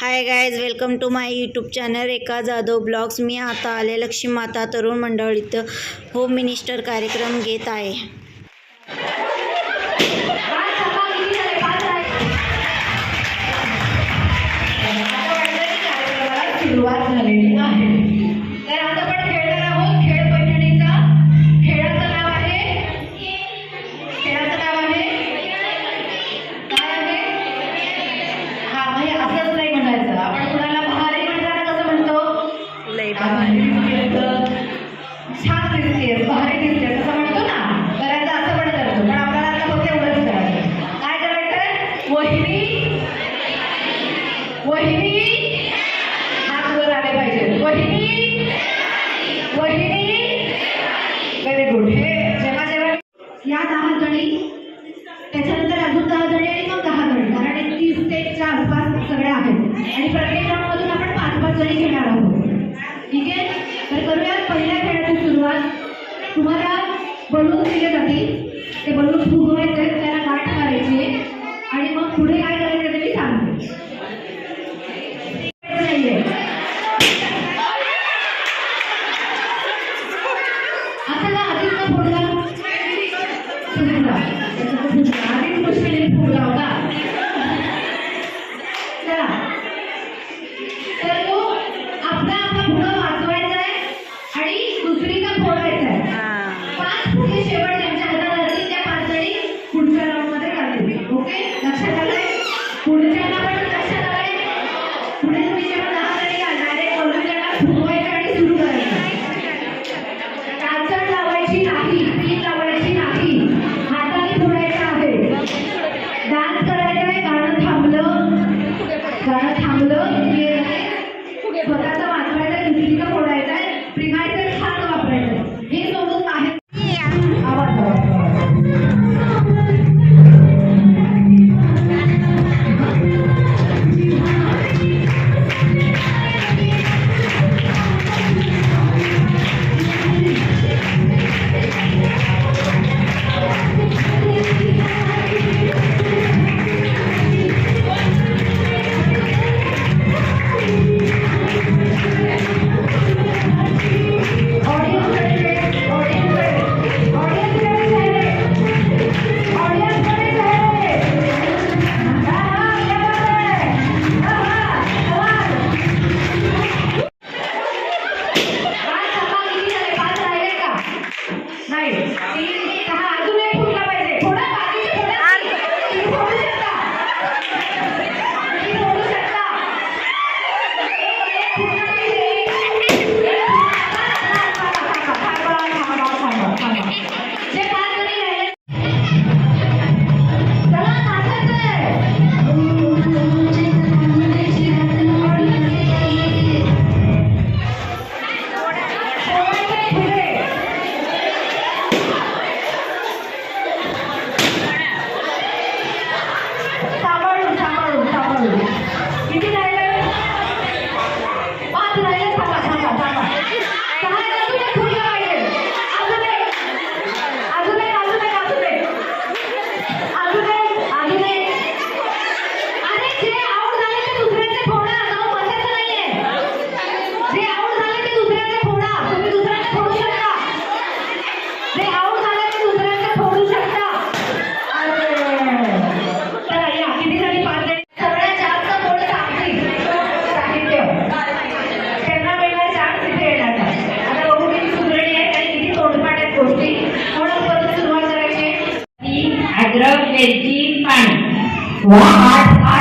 Hi guys welcome to my YouTube channel एका Jadhav blogs मी आता आले लक्ष्मी माता तरुण मंडळीत होम मिनिस्टर कार्यक्रम घेत आहे. पुढे काय करायचं ते सांगते I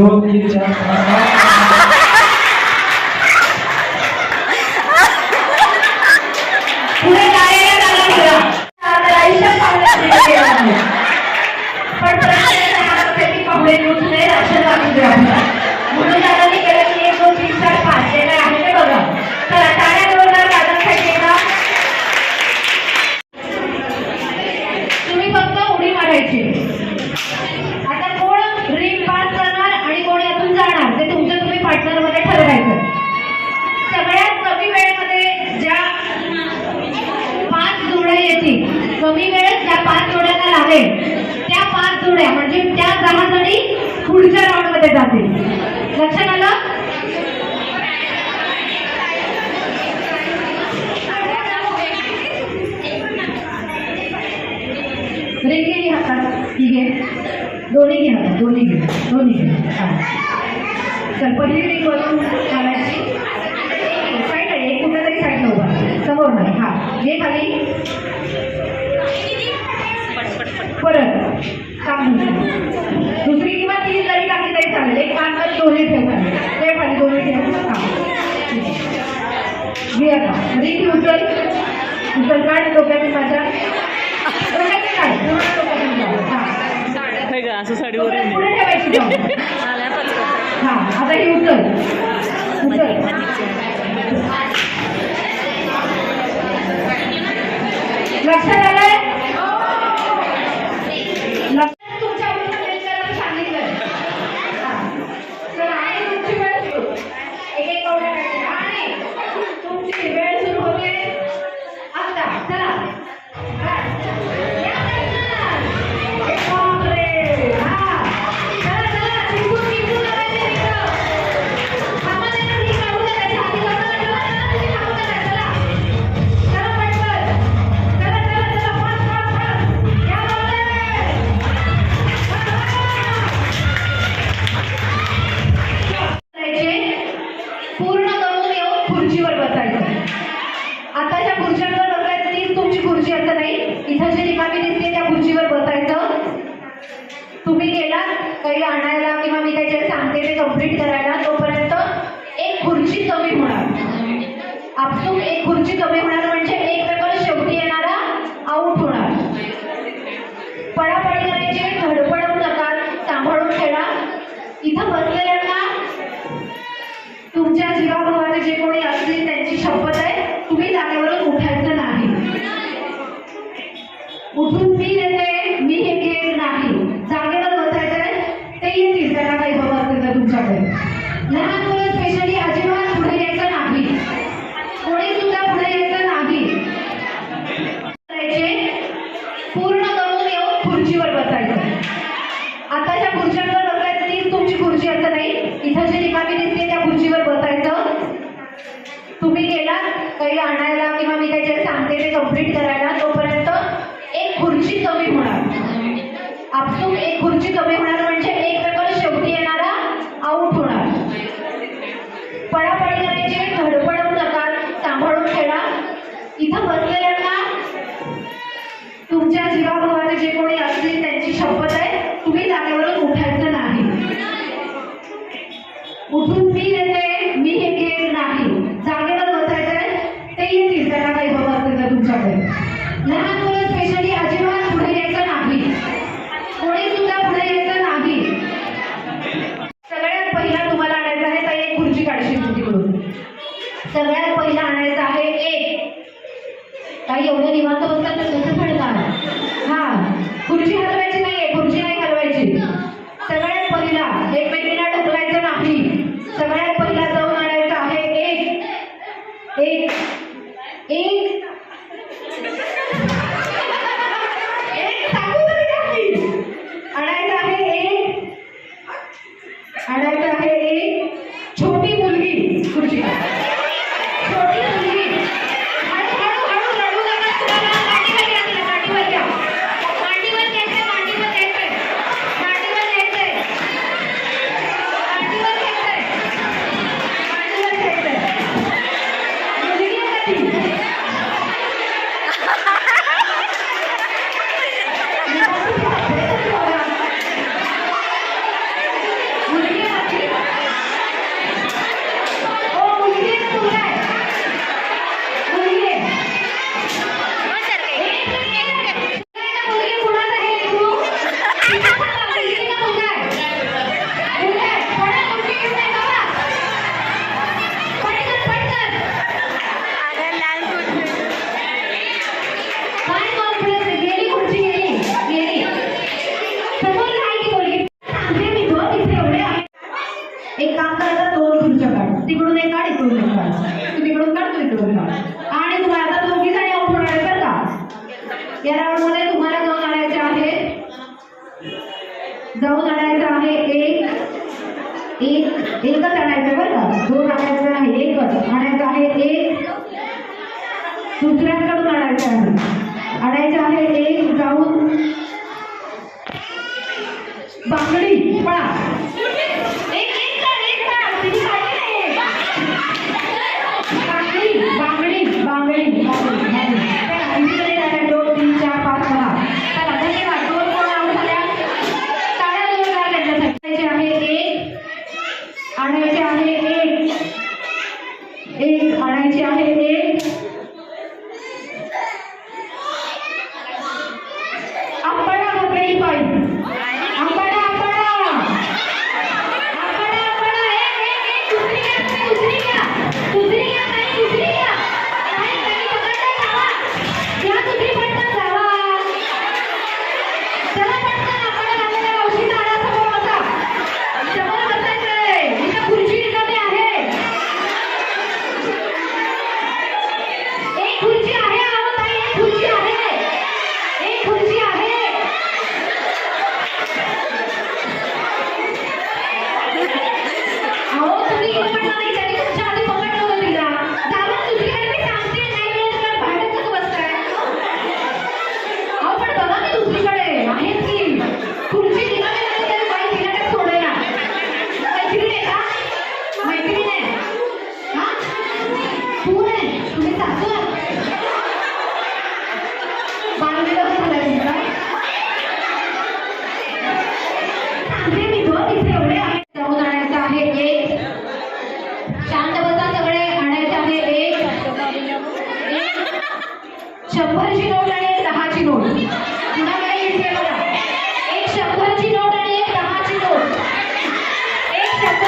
ঢোল দিয়ে जहाज आणि पुढच्या राऊंडमध्ये जाते. लक्षात आलं? रेखे हातात ठीक आहे दोन्ही घ्या. दोन्ही घ्या. दोन्ही घ्या. हां. तर पहिली रेक बनवून घालायची साईड आहे. एक कुठल्या तरी साईडला उभा. समोर नाही हां. हे खाली. परत. थांबून चालेल एक पाण्यात दोन्ही ठेवा ते पाणी दोन्ही ठेवा घे आता म्हणजे ती उचल. उचल माझ्या असं साडीवर ठेवायची हां आता ही उचल. उचल. लक्षात आलं खुर्चीवर बसायचं. आताच्या खुर्च्यांवर बसायचं ती तुमची खुर्ची असं नाही. इथं जी रिकामी दिसते त्या खुर्चीवर बसायचं. तुम्ही गेला काही आणायला किंवा मी त्याचे सांगते ते कंप्लीट करायला तोपर्यंत एक खुर्ची कमी होणार. आपसूक एक खुर्ची कमी होणार म्हणजे तुमच्याकडे. लहान मुलं स्पेशली अजिबात Number. काही एवढं निवांत बसतात तर कसं फळणार हा खुर्ची हलवायची नाहीये खुर्ची नाही बांगडी पळा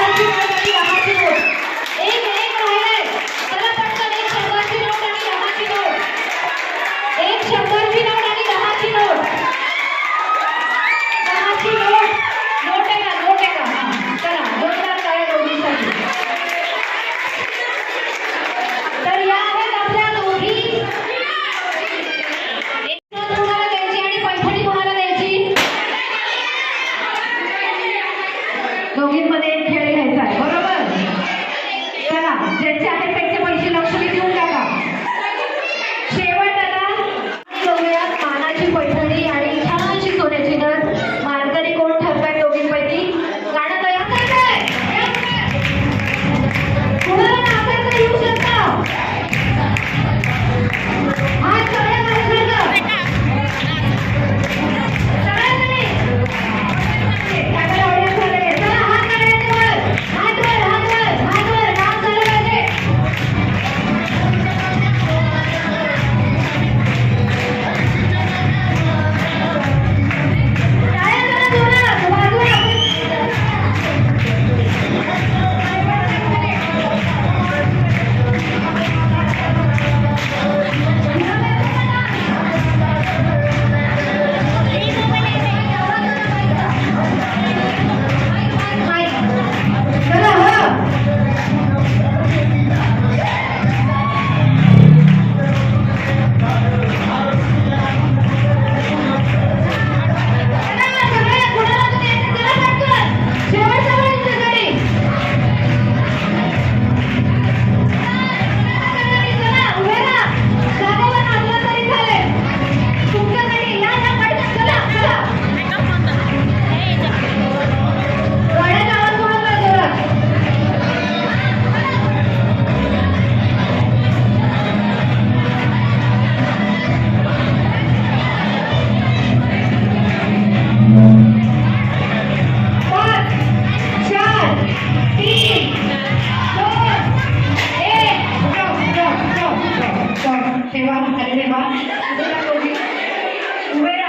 एक शंभरची उभे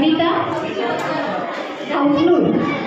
Rita Kaunul